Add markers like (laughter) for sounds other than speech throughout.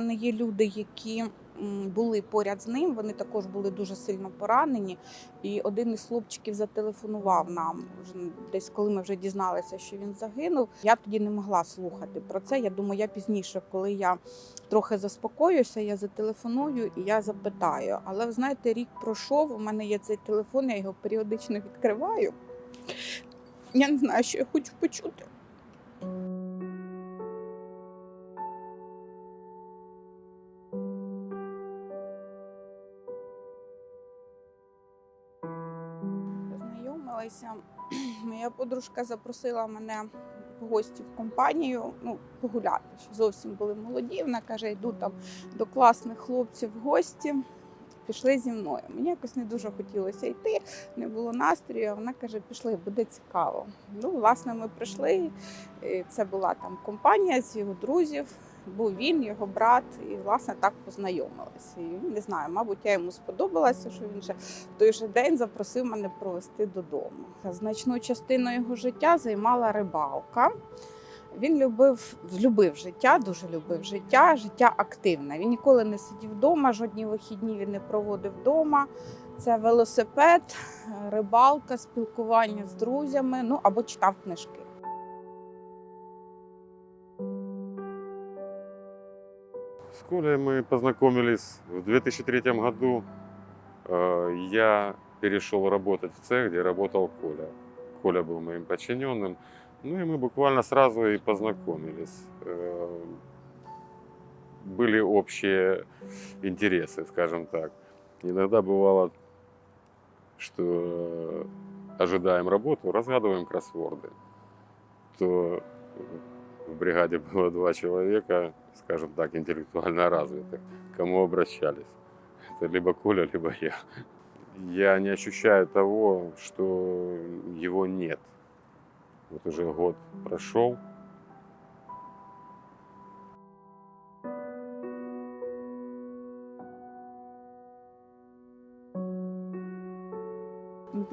мене є люди, які були поряд з ним. Вони також були дуже сильно поранені. І один із хлопчиків зателефонував нам десь, коли ми вже дізналися, що він загинув. Я тоді не могла слухати про це. Я думаю, я пізніше, коли я трохи заспокоюся, я зателефоную і я запитаю. Але ви знаєте, рік пройшов. У мене є цей телефон, я його періодично відкриваю. Я не знаю, що я хочу почути. Познайомилися. (clears throat) Моя подружка запросила мене в гості в компанію, ну, погуляти. Зовсім були молоді. Вона каже, йду там до класних хлопців в гості. Пішли зі мною. Мені якось не дуже хотілося йти, не було настрою. Вона каже, пішли, буде цікаво. Ну, власне, ми прийшли. Це була там компанія з його друзів. Був він, його брат, і власне так познайомилися. І не знаю, мабуть, я йому сподобалася, що він же в той же день запросив мене провести додому. Значну частину його життя займала рибалка. Він любив, любив життя, дуже любив життя, життя активне. Він ніколи не сидів вдома, жодні вихідні він не проводив вдома. Це велосипед, рибалка, спілкування з друзями, ну або читав книжки. С Колей мы познакомились в 2003 году. Я перешел работать в цех, где работал Коля. Коля был моим подчиненным. Ну и мы буквально сразу и познакомились. Э, Были общие интересы, скажем так. Иногда бывало, что ожидаем работу, разгадываем кроссворды. То в бригаде было два человека, скажем так, интеллектуально развитых, кому обращались. Это либо Коля, либо я. Я не ощущаю того, что его нет. Вот уже год прошел.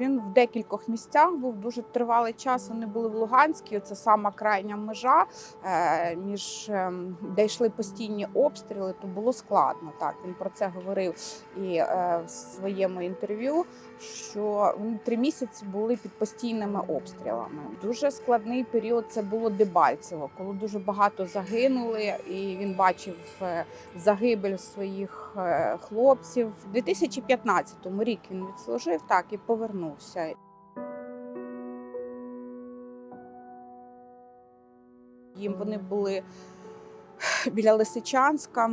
Він в декількох місцях був дуже тривалий час. Вони були в Луганській. Це сама крайня межа, е, між ем, де йшли постійні обстріли. То було складно. Так він про це говорив і е, в своєму інтерв'ю. Що вони три місяці були під постійними обстрілами. Дуже складний період. Це було Дебальцево, коли дуже багато загинули, і він бачив е, загибель своїх хлопців. У 2015 рік він відслужив так і повернувся. Їм вони були біля Лисичанська.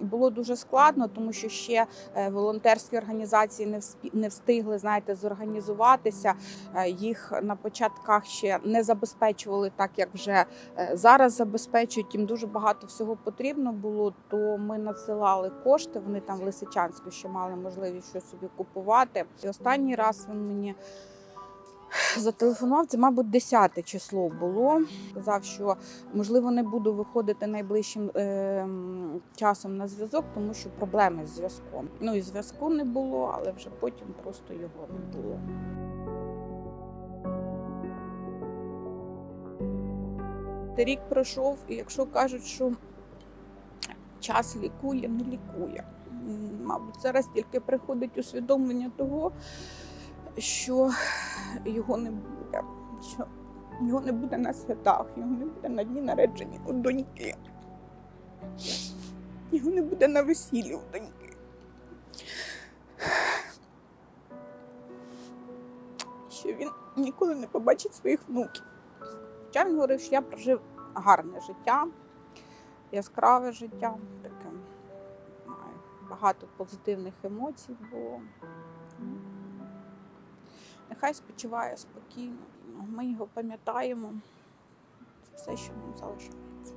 Було дуже складно, тому що ще е, волонтерські організації не встигли знаєте, зорганізуватися. Е, Їх на початках ще не забезпечували так, як вже е, зараз забезпечують. Їм дуже багато всього потрібно було. То ми надсилали кошти. Вони там в Лисичанську ще мали можливість щось собі купувати. І останній раз він мені. Зателефонував, це, мабуть, 10 число було. Сказав, що можливо не буду виходити найближчим е, часом на зв'язок, тому що проблеми з зв'язком. Ну і зв'язку не було, але вже потім просто його не було. Рік пройшов, і якщо кажуть, що час лікує, не лікує. Мабуть, зараз тільки приходить усвідомлення того, що його не буде, що його не буде на святах, його не буде на дні народження у доньки. Його не буде на весіллі у доньки. Що він ніколи не побачить своїх внуків. Хоча він говорив, що я прожив гарне життя, яскраве життя, таке багато позитивних емоцій було. Нехай спочиває спокійно. Ми його пам'ятаємо. Це все, що нам залишається.